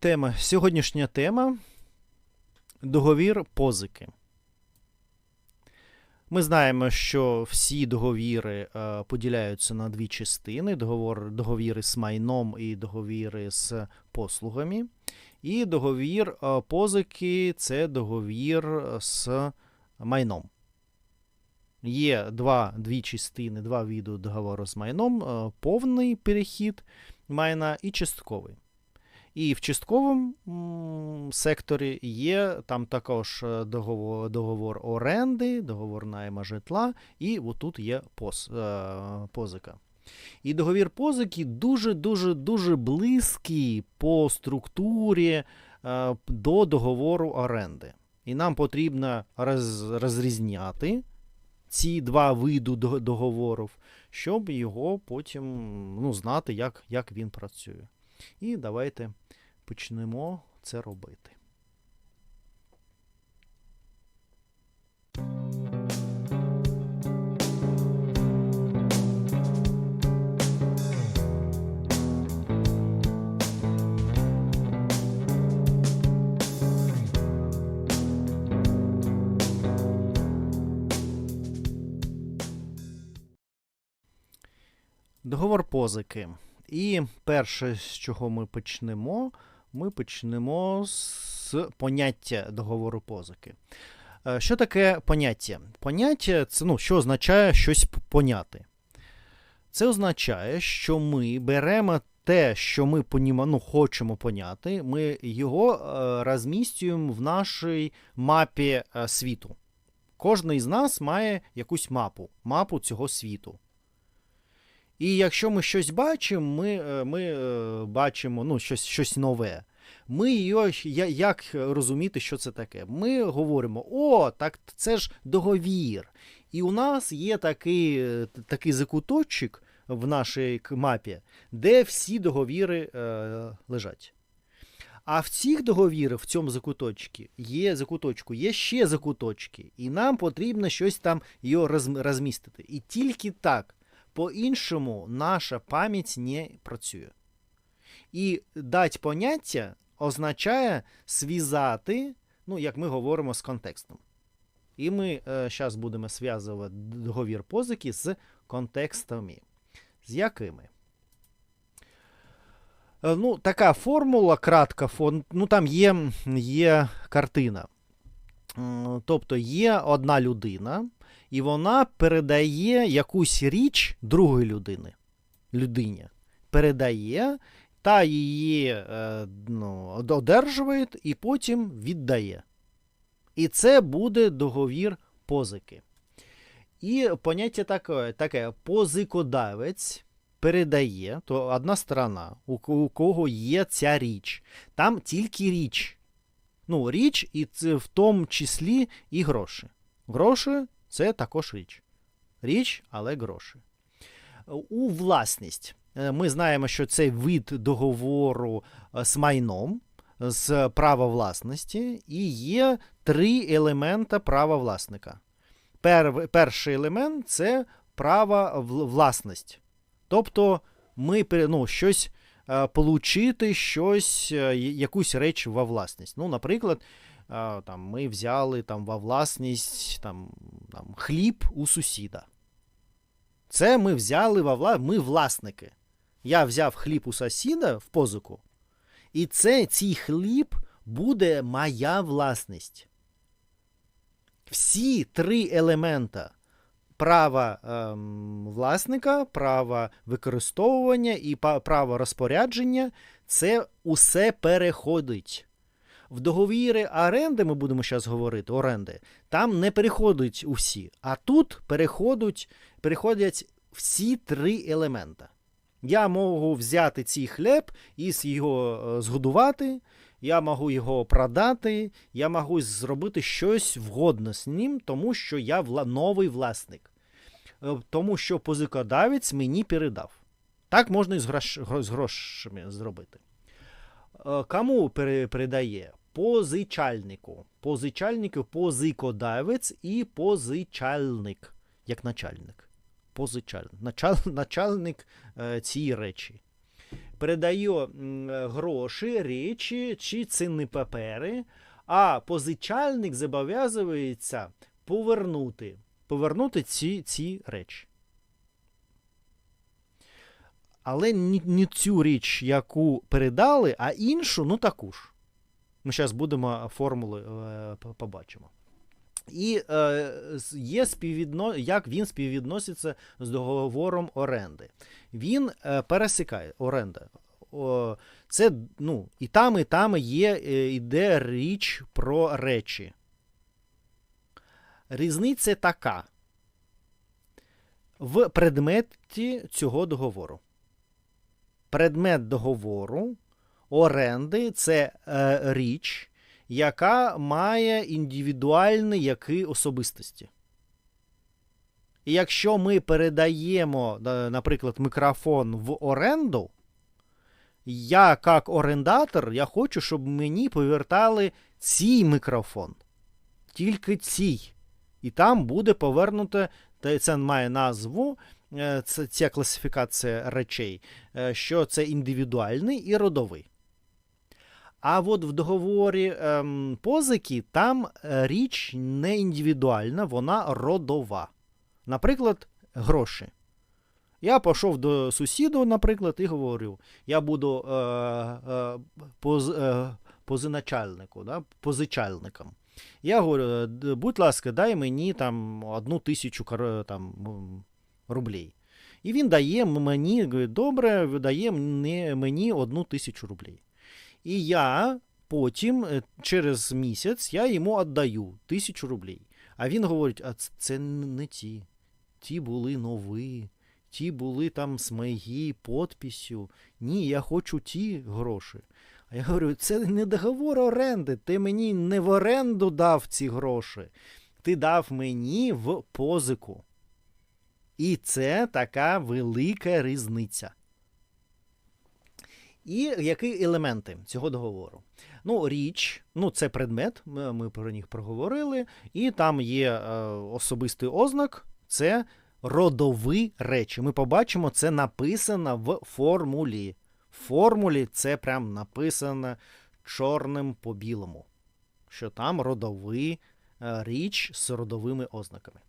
Тема. Сьогоднішня тема договір позики. Ми знаємо, що всі договіри е, поділяються на дві частини: договор, договіри з майном і договіри з послугами. І договір е, позики це договір з майном. Є два, дві частини, два види договору з майном: е, повний перехід майна і частковий. І в частковому секторі є там також е, договор, договор оренди, договор найма житла, і отут є поз, е, позика. І договір позики дуже-дуже дуже близький по структурі е, до договору оренди. І нам потрібно роз, розрізняти ці два види до- договорів, щоб його потім ну, знати, як, як він працює. І давайте почнемо це робити. Договор позики. І перше, з чого ми почнемо, ми почнемо з поняття договору позики. Е, Що таке поняття? Поняття це ну, що означає щось поняти. Це означає, що ми беремо те, що ми поніма, ну, хочемо поняти, ми його е, розмістюємо в нашій мапі е, світу. Кожен із нас має якусь мапу, мапу цього світу. І якщо ми щось бачимо, ми, е, ми е, бачимо ну, щось, щось нове. Ми я- як розуміти, що це таке? Ми говоримо: о, так це ж договір. І у нас є такий, е, такий закуточок в нашій мапі, де всі договіри е, лежать. А в цих договірах, в цьому закуточку, є закуточку, є ще закуточки, і нам потрібно щось там його розмістити. І тільки так по-іншому наша пам'ять не працює. І дати поняття означає зв'язати, ну, як ми говоримо, з контекстом. І ми зараз будемо зв'язувати договір позики з контекстами. З якими? Е, Ну, така формула, кратка, фон, ну там є, є картина. Тобто є одна людина, і вона передає якусь річ другої людини. Людині. Передає, та її е, ну, одержує і потім віддає. І це буде договір позики. І поняття таке, таке позикодавець передає, то одна сторона, у, у кого є ця річ. Там тільки річ. Ну, річ, і це в тому числі і гроші. Гроші це також річ. Річ, але гроші. У власність. Е, Ми знаємо, що це вид договору е, з майном, з права власності, і є три елемента права власника. Пер, перший елемент це право вл- власність. Тобто ми ну, щось е, получити щось, якусь реч во власність. Ну, наприклад, там, ми взяли там, во власність там, там, хліб у сусіда. Це ми взяли во вла... ми власники. Я взяв хліб у сусіда в позику, і це, цей хліб буде моя власність. Всі три елемента права ем, власника, права використовування і право розпорядження це усе переходить. В договірі оренди, ми будемо зараз говорити, оренди, там не переходять усі, а тут переходять, переходять всі три елемента. Я можу взяти цей хліб і його е, згодувати, я можу його продати, я можу зробити щось вгодно з ним, тому що я новий власник. Е, Тому що позикодавець мені передав. Так можна і з, з грошами зробити. Е, Кому передає? Позичальнику. Позичальнику позикодавець і позичальник, як начальник. Позичальник. Начал... Начальник е, цієї речі. передає гроші, речі чи цінні папери, а позичальник зобов'язується повернути, повернути ці, ці речі. Але не цю річ, яку передали, а іншу, ну таку ж. Ми зараз будемо формули е, побачимо. І е, є співвідно... як він співвідноситься з договором оренди. Він е, пересікає оренда. О, це ну, і там, і там є, е, йде річ про речі. Різниця така в предметі цього договору. Предмет договору оренди це е, річ, яка має індивідуальні які особистості. І якщо ми передаємо, наприклад, мікрофон в оренду, я, як орендатор, я хочу, щоб мені повертали цей мікрофон. Тільки цей. І там буде повернуто, це має назву, е, ця класифікація речей, е, що це індивідуальний і родовий. А от в договорі ем, позики там е, річ не індивідуальна, вона родова. Наприклад, гроші. Я пішов до сусіду, наприклад, і говорю: я буду е, е, поз, е, позиначальнику, да, позичальником. Я говорю, «Е, будь ласка, дай мені там одну тисячу кар- там, рублей. І він дає мені, говорить, добре, дає мені одну тисячу рублей. І я потім, е, через місяць, я йому віддаю тисячу рублей. А він говорить: а це, не ті. Ті були нові, ті були там з моєю підписю. Ні, я хочу ті гроші. А я говорю, це не договор оренди. Ти мені не в оренду дав ці гроші. Ти дав мені в позику. І це така велика різниця. І які елементи цього договору? Ну, річ, ну, це предмет, ми, про них проговорили, і там є е, особистий ознак, це родові речі. Ми побачимо, це написано в формулі. В формулі це прям написано чорним по білому, що там родовий е, річ з родовими ознаками.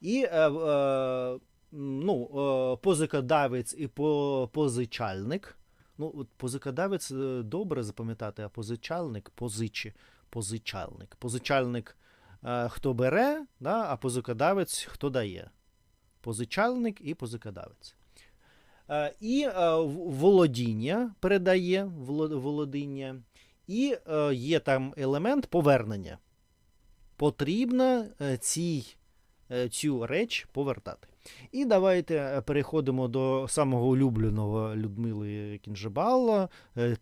І е, е, ну, е, позикодавець і по, позичальник. Ну, от позикодавець е, добре запам'ятати, а позичальник позичі, позичальник. Позичальник е, хто бере, да, а позикодавець хто дає. Позичальник і позикодавець. Е, і володіння передає володіння, і є там елемент повернення. Потрібно цій, цю реч повертати. І давайте е, переходимо до самого улюбленого Людмили Кінжебала е,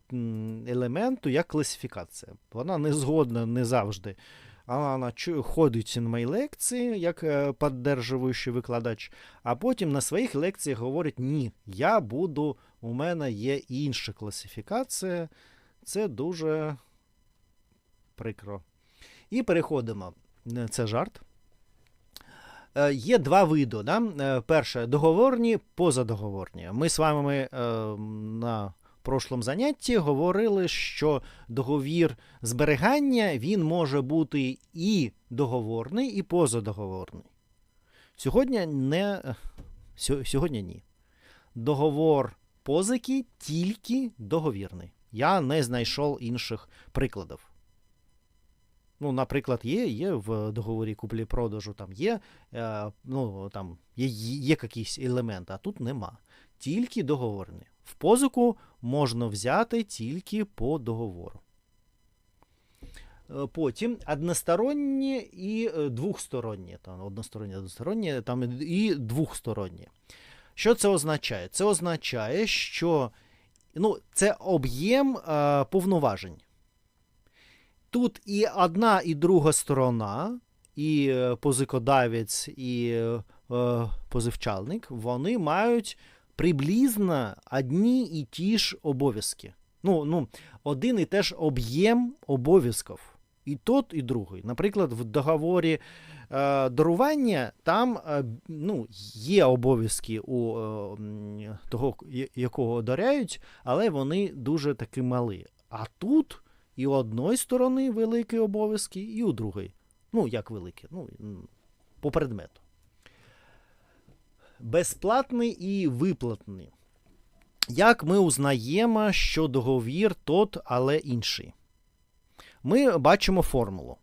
елементу як класифікація. Вона не згодна не завжди. Вона ходить на мої лекції як е, піддержуючий викладач, а потім на своїх лекціях говорить: ні, я буду, у мене є інша класифікація. Це дуже прикро. І переходимо. Е, Це жарт. Е, Є два види. Да? Е, Перше договорні, позадоговорні. Ми з вами е, на прошлому занятті говорили, що договір зберігання він може бути і договорний, і позадоговорний. Сьогодні не сьогодні ні. Договор позики тільки договірний. Я не знайшов інших прикладів. Ну, наприклад, є, є в договорі куплі-продажу, там є, е, ну, там є, є якісь елементи, а тут нема. Тільки договорний. В позику можна взяти тільки по договору. Е, Потім односторонні і е, двохсторонні. Там, односторонні, односторонні, там і двохсторонні. Що це означає? Це означає, що ну, це об'єм е, повноважень. Тут і одна, і друга сторона, і е, позикодавець, і е, е, позивчальник, вони мають приблизно одні і ті ж обов'язки. Ну, ну, один і теж об'єм обов'язків. і тот, і другий. Наприклад, в договорі е, дарування там е, ну, є обов'язки у е, того, якого даряють, але вони дуже таки малі. А тут і у одної сторони великі обов'язки, і у другої. Ну, як великі, ну, по предмету. Безплатний і виплатний. Як ми узнаємо, що договір тот, але інший? Ми бачимо формулу.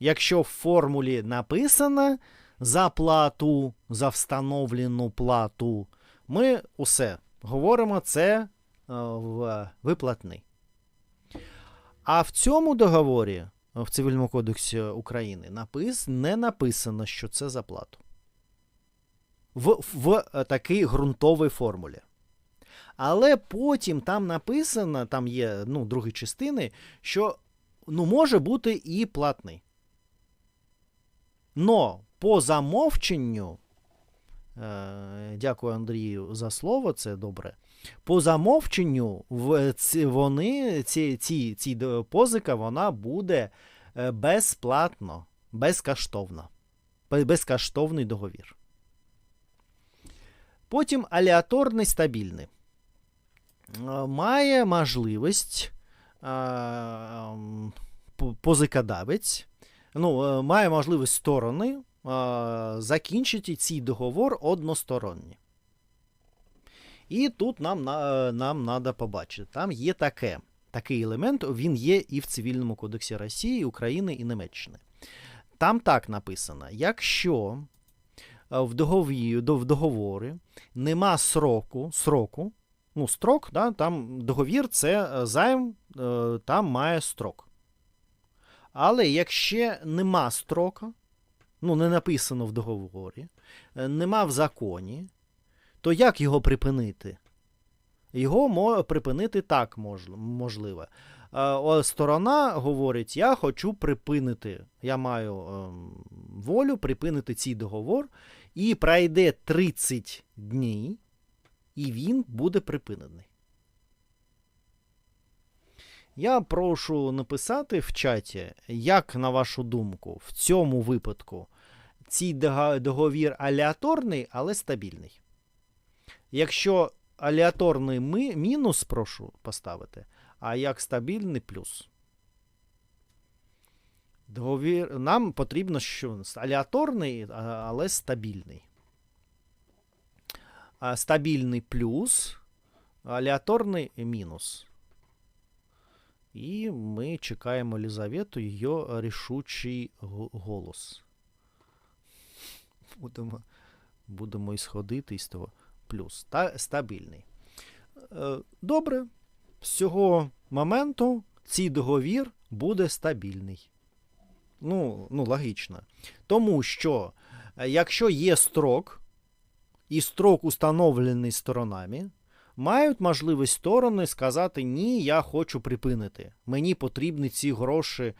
Якщо в формулі написано за плату, за встановлену плату, ми усе говоримо це е, в виплатний. А в цьому договорі, в Цивільному кодексі України, напис, не написано, що це за плату. В, в такій ґрунтовій формулі. Але потім там написано, там є ну, другі частини, що ну, може бути і платний. Но по замовченню, е, дякую Андрію за слово, це добре. По замовченню вони, ці, ці, ці позика вона буде е, безплатно, безкоштовно. Бе- Безкоштовний договір. Потім аліаторний стабільний. Е, Має можливість е, позикодавець, ну, має можливість сторони закінчити цей договор односторонньо. І тут нам, нам треба побачити. Там є таке, такий елемент, він є і в Цивільному кодексі Росії, України і Німеччини. Там так написано: якщо е, в догові, до- в договорі нема сроку, сроку, ну, строк, да, там договір це е, займ, е, там має строк. Але якщо нема строка, ну, не написано в договорі, нема в законі, то як його припинити? Його припинити так можливо. Е, Сторона говорить: я хочу припинити, я маю ем, волю припинити цей договор, і пройде 30 днів, і він буде припинений. Я прошу написати в чаті, як, на вашу думку, в цьому випадку цей договір аліаторний, але стабільний. Якщо аліаторний ми, мінус, прошу поставити, а як стабільний плюс. Договір, нам потрібно, що аліаторний, але стабільний. А стабільний плюс, аліаторний мінус. І ми чекаємо Лізавету, її рішучий голос. Будемо, будемо ісходити із того. Плюс. Та, стабільний. Е, Добре. З цього моменту цей договір буде стабільний. Ну, ну, логічно. Тому що, е, якщо є строк, і строк установлений сторонами, мають можливість сторони сказати: ні, я хочу припинити. Мені потрібні ці гроші е,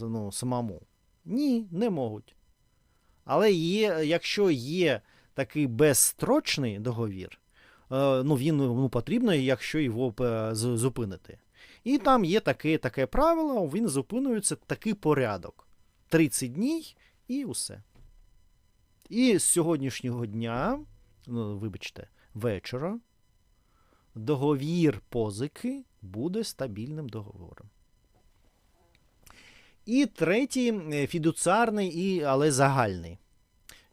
ну, самому. Ні, не можуть. Але є, якщо є такий безстрочний договір, е, ну, він ну, потрібно, якщо його е, зупинити. І там є таке, таке правило, він зупинюється такий порядок. 30 днів і усе. І з сьогоднішнього дня, ну, вибачте, вечора, договір позики буде стабільним договором. І третій е, фідуціарний, і, але загальний.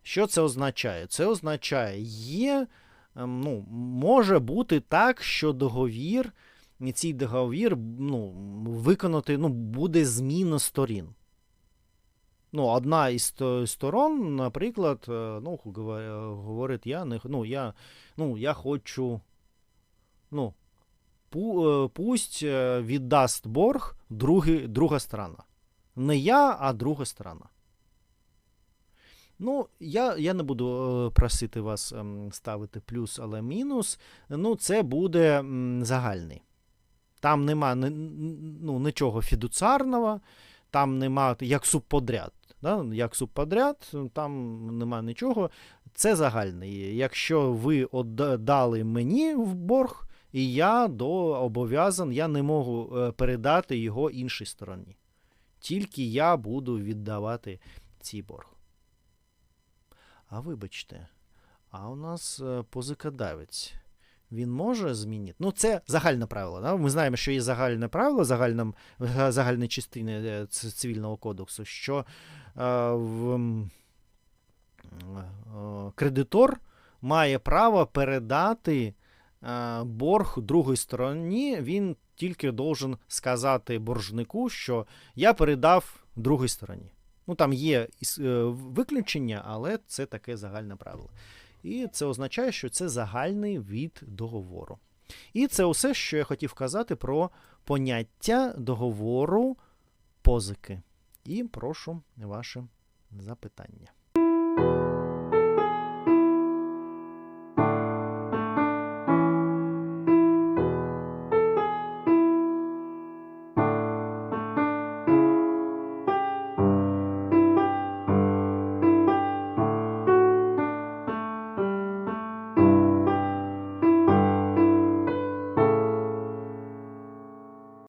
Що це означає? Це означає, є, ем, ну, може бути так, що договір, цей договір ну, виконати ну, буде зміна сторін. Ну, одна із сторон, наприклад, е, ну, говорить, я не ну, я, ну, я хочу. Ну, пу, е, пусть е, віддасть борг другі, друга сторона. Не я, а друга сторона. Ну, я, я не буду е, просити вас ем, ставити плюс, але мінус. Ну, це буде загальний. Там нема ну, нічого фідуцарного, там нема як субподряд. Да? Як субподряд, там нема нічого. Це загальний. Якщо ви дали мені в борг, і я до обов'язан, я не можу е, передати його іншій стороні. тільки я буду віддавати цей борг. А вибачте, а у нас е, позикодавець. Він може змінити? Ну, це загальне правило. Да? Ми знаємо, що є загальне правило загальним, га- загальної частини е, цивільного кодексу, що е, в, е, кредитор має право передати е, борг другій стороні. Він тільки должен сказати боржнику, що я передав другій стороні. Ну, там є е, виключення, але це таке загальне правило. І це означає, що це загальний від договору. І це усе, що я хотів казати про поняття договору позики. І прошу ваше запитання.